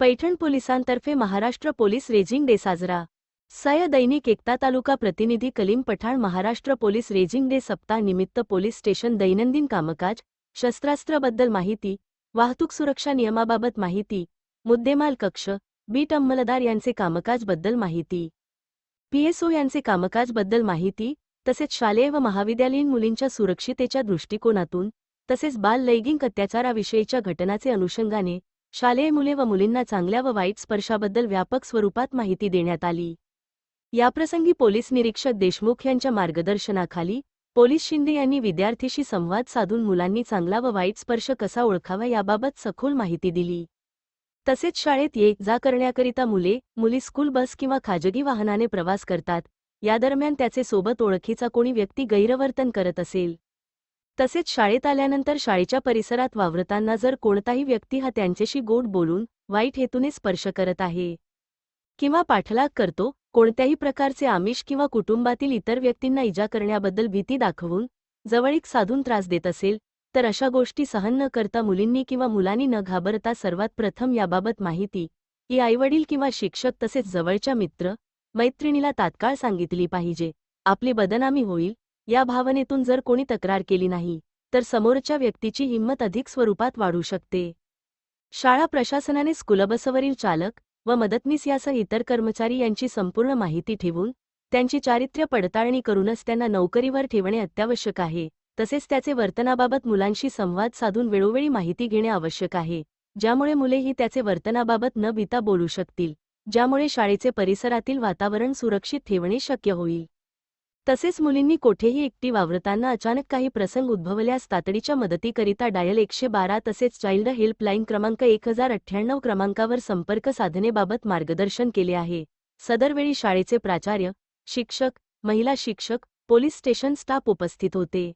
पैठण पोलिसांतर्फे Maharashtra police raising day साजरा. सय दैनिक एकता तालुका प्रतिनिधी Kalim Pathan Maharashtra police raising day सप्ताह निमित्त पोलीस स्टेशन दैनंदिन कामकाज शस्त्रास्त्राबद्दल माहिती वाहतूक सुरक्षा नियमाबाबत माहिती मुद्देमाल कक्ष बीट अंमलदार यांचे कामकाजबद्दल माहिती. पीएसओ यांचे कामकाजबद्दल माहिती तसेच शालेय व महाविद्यालयीन मुलींच्या सुरक्षितेच्या दृष्टिकोनातून तसेच बाल लैंगिक अत्याचाराविषयीच्या घटनाचे अनुषंगाने शालेय मुले व मुलींना चांगल्या व वाईट स्पर्शाबद्दल व्यापक स्वरूपात माहिती देण्यात आली. याप्रसंगी पोलीस निरीक्षक देशमुख यांच्या मार्गदर्शनाखाली पोलीस शिंदे यांनी विद्यार्थीशी संवाद साधून मुलांनी चांगला व वाईट स्पर्श कसा ओळखावा याबाबत सखोल माहिती दिली. तसेच शाळेत ये जा करण्याकरिता मुले मुली स्कूल बस किंवा खाजगी वाहनाने प्रवास करतात या दरम्यान त्याचे सोबत ओळखीचा कोणी व्यक्ती गैरवर्तन करत असेल. तसेच शाळेत आल्यानंतर शाळेच्या परिसरात वावरताना जर कोणताही व्यक्ती हा त्यांच्याशी गोड बोलून वाईट हेतूने स्पर्श करत आहे किंवा पाठलाग करतो कोणत्याही प्रकारचे आमिष किंवा कुटुंबातील इतर व्यक्तींना इजा करण्याबद्दल भीती दाखवून जवळीक साधून त्रास देत असेल तर अशा गोष्टी सहन न करता मुलींनी किंवा मुलांनी न घाबरता सर्वात प्रथम याबाबत माहिती ही आईवडील किंवा शिक्षक तसेच जवळच्या मित्र मैत्रिणीला तात्काळ सांगितली पाहिजे आपली बदनामी होईल या भावनेतून जर कोणी तक्रार केली नाही तर समोरच्या व्यक्तीची हिंमत अधिक स्वरूपात वाढू शकते. शाळा प्रशासनाने स्कूलबसवरील चालक व मदतनीस यासह इतर कर्मचारी यांची संपूर्ण माहिती ठेवून त्यांची चारित्र्य पडताळणी करूनच त्यांना नोकरीवर ठेवणे अत्यावश्यक आहे. तसेच त्याचे वर्तनाबाबत मुलांशी संवाद साधून वेळोवेळी माहिती घेणे आवश्यक आहे ज्यामुळे मुलेही त्याचे वर्तनाबाबत न भीता बोलू शकतील ज्यामुळे शाळेचे परिसरातील वातावरण सुरक्षित ठेवणे शक्य होईल. तसेच मुलींनी कोठेही एकटी वावरताना अचानक काही प्रसंग उद्भवल्यास तातडीच्या मदतीकरिता डायल एकशे बारा तसेच चाइल्ड हेल्पलाईन क्रमांक एक हजार अठ्ठ्याण्णव क्रमांकावर संपर्क साधनेबाबत मार्गदर्शन केले आहे. सदरवेळी शाळेचे प्राचार्य शिक्षक महिला शिक्षक पोलीस स्टेशन स्टाफ उपस्थित होते.